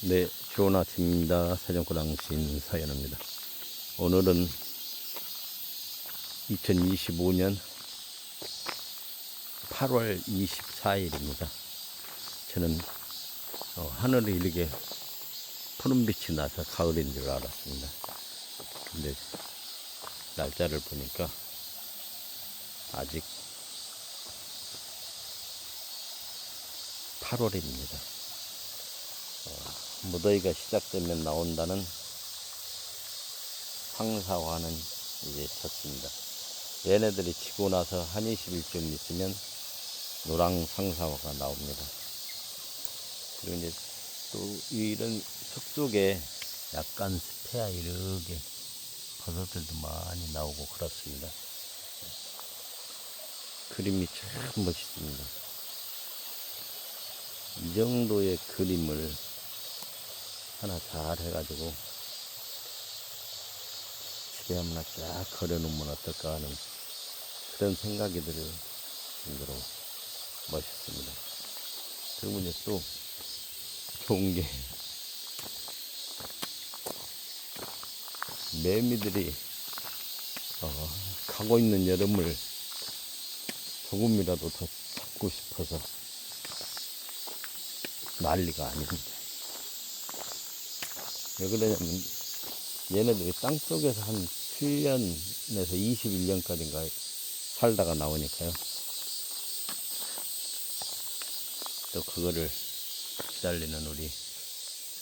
네, 좋은 아침입니다. 사정구당신 사연입니다. 오늘은 2025년 8월 24일입니다. 저는 어, 하늘이 이렇게 푸른빛이 나서 가을인 줄 알았습니다. 근데 날짜를 보니까 아직 8월입니다. 무더위가 시작되면 나온다는 황사화는 이제 졌습니다. 얘네들이 지고 나서 한 20일쯤 있으면 노랑 상사화가 나옵니다. 그리고 이제 또 이런 숲속에 약간 습해야 이렇게 버섯들도 많이 나오고 그렇습니다. 그림이 참 멋있습니다. 이 정도의 그림을 하나 잘 해가지고 집에 하나 쫙 걸어놓으면 어떨까 하는 그런 생각이 들 정도로 멋있습니다. 그리고 이제 또 좋은 게 매미들이 어, 가고 있는 여름을 조금이라도 더 잡고 싶어서 난리가 아닙니다. 왜 그러냐면 얘네들이 땅 속에서 한 7년에서 21년까지인가 살다가 나오니까요. 또 그거를 기다리는 우리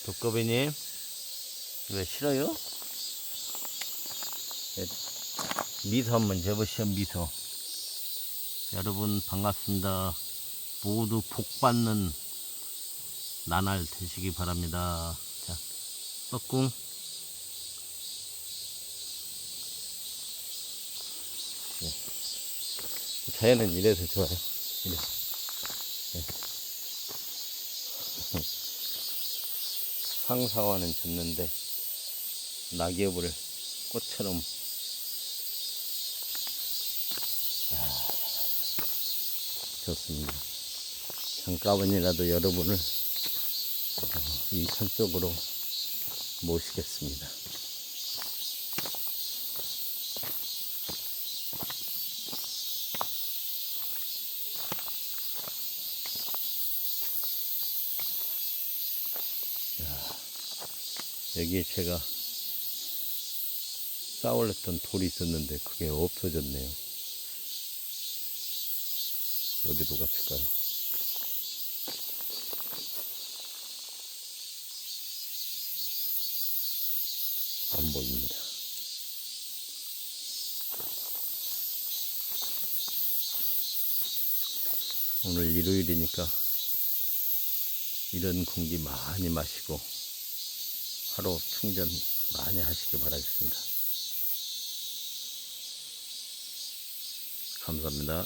두꺼비님 왜 싫어요? 네, 미소 한번 재보시오 미소 여러분 반갑습니다 모두 복 받는 나날 되시기 바랍니다 자 뻐꿍 네. 자연은 이래서 좋아요 이래. 네. 황사화는 졌는데 낙엽을 꽃처럼 아, 좋습니다 잠깐만이라도 여러분을 어, 이 산속으로 모시겠습니다. 여기에 제가 쌓아올렸던 돌이 있었는데 그게 없어졌네요. 어디로 갔을까요? 안 보입니다. 오늘 일요일이니까 이런 공기 많이 마시고 하루 충전 많이 하시기 바라겠습니다. 감사합니다.